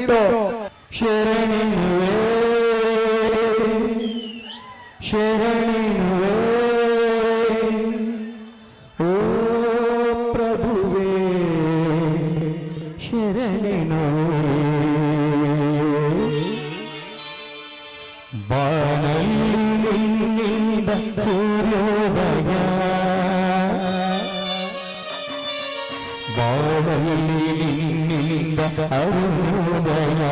ದಯವಿಟ್ಟು ಶರಣೆನುವೆ ಶರಣೆನುವೆ ಓ ಪ್ರಭುವೇ ಶರಣೆನುವೆ ಬಾನಲ್ಲಿ ನಿನ್ನಿಂದ ಸೂರ್ಯೋದಯ ಬಾಳಲ್ಲಿ ನಿನ್ನಿಂದ ಅರುಣೋದಯ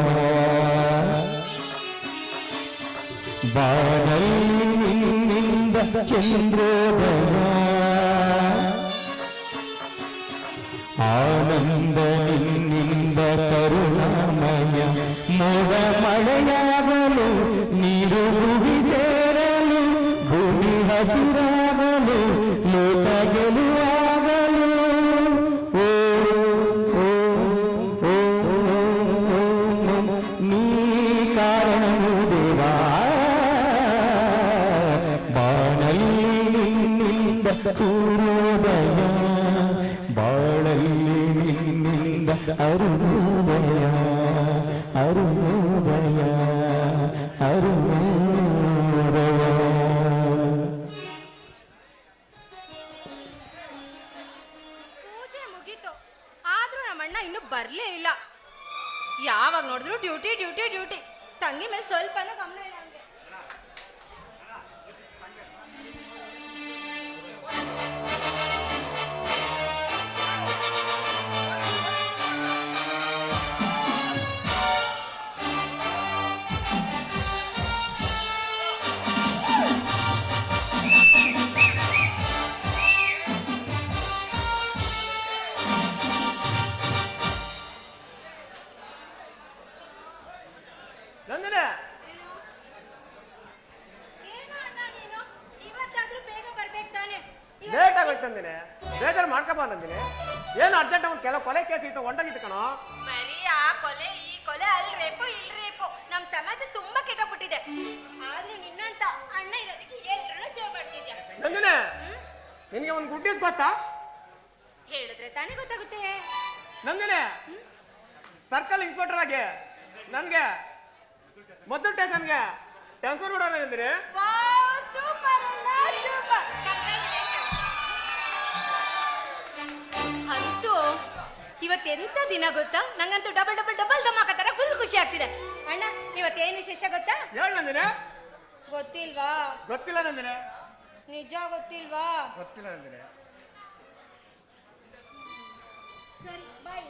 ಬಾಳಲ್ಲಿ ನಿನ್ನಿಂದ ಚಂದ್ರೋದಯ ಆನಂದ ನಿನ್ನಿಂದ ಕರುಣಾಮಯ ಮೋಡ ಮಳೆಯಾಗಲು ನೀರು ಭೂಮಿ ಸೇರಲು ಭೂಮಿ ಹಸಿರಾಗಲು ಸೂರ್ಯೋದಯ ಬಾಳಲ್ಲಿ ನಿನ್ನಿಂದ ಅರುಣೋದಯ ಅರುಣೋದಯ ಅರುಣೋದಯ ಪೂಜೆ ಮುಗೀತು. ಆದ್ರೂ ನಮ್ಮಣ್ಣ ಇನ್ನು ಬರ್ಲೇ ಇಲ್ಲ. ಯಾವಾಗ ನೋಡಿದ್ರು ಡ್ಯೂಟಿ ಡ್ಯೂಟಿ ಡ್ಯೂಟಿ. ತಂಗಿ ಮೇಲೆ ಸ್ವಲ್ಪನೂ ಗಮನ ಇಲ್ಲ. ಇವತ್ತು- ಲೇಟ್ ಆಗೋಯ್ತು ನಂದಿನಿ. ಬೇಜಾರು ಮಾಡ್ಕೊಬಾ ನಂದಿನಿ. ಏನು ಅರ್ಜೆಂಟ್ ಒಂದು ಕೆಲವು ಕೊಲೆ ಕೇಸ್ ಇತ್ತು ಒಂಟಾಗಿತ್ತು ಕಣೋ. ಬರೀ ಆ ಕೊಲೆ ಈ ಕೊಲೆ ಅಲ್ಲಿ ರೇಪು ಇಲ್ಲಿ ರೇಪು. ನಮ್ಮ ಸಮಾಜ ತುಂಬಾ ಕೆಟ್ಟೋಗ್ಬಿಟ್ಟಿದೆ. ಆದ್ರೂ ನಿನ್ನಂತ ಅಣ್ಣ ಇರೋದಕ್ಕೆ ಎಲ್ಲರೂ ಸೇವ್ ಮಾಡ್ತಿದ್ಯಾ? ನಂದಿನಿ ನಿನಗೆ ಒಂದು ಗುಡ್ ನ್ಯೂಸ್ ಗೊತ್ತಾ? ಹೇಳಿದ್ರೆ ತಾನೇ ಗೊತ್ತಾಗುತ್ತೆ. ನಂದಿನಿ ಸರ್ಕಲ್ ಇನ್ಸ್ಪೆಕ್ಟರ್ ಆಗಿ. ನನಗೆ ಮದ್ದು ಸ್ಟೇಷನ್ಗೆ ಟ್ರಾನ್ಸ್ಫರ್ ಮಾಡೋಣ ಅಂದ್ರೆ. ಸೂಪರ್ ಅಣ್ಣ ಸೂಪರ್ ಅಂತೂ ಇವತ್ತೆಂತ ದಿನ ಗೊತ್ತಾ? ನಂಗಂತೂ ಡಬಲ್ ಡಬಲ್ ಡಬಲ್ ದಮ್ಮಾಕತ್ತಾರ ತರ ಫುಲ್ ಖುಷಿ ಆಗ್ತಿದೆ. ಅಣ್ಣ ಇವತ್ತೇನು ವಿಶೇಷ ಗೊತ್ತಾ? ಹೇಳು ನಂದಿನ. ಗೊತ್ತಿಲ್ವಾ? ಗೊತ್ತಿಲ್ಲ ನಂದಿನ. ನಿಜ ಗೊತ್ತಿಲ್ವಾ? ಗೊತ್ತಿಲ್ಲ ನಂದಿನ. ಸರಿ ಬಾಯ್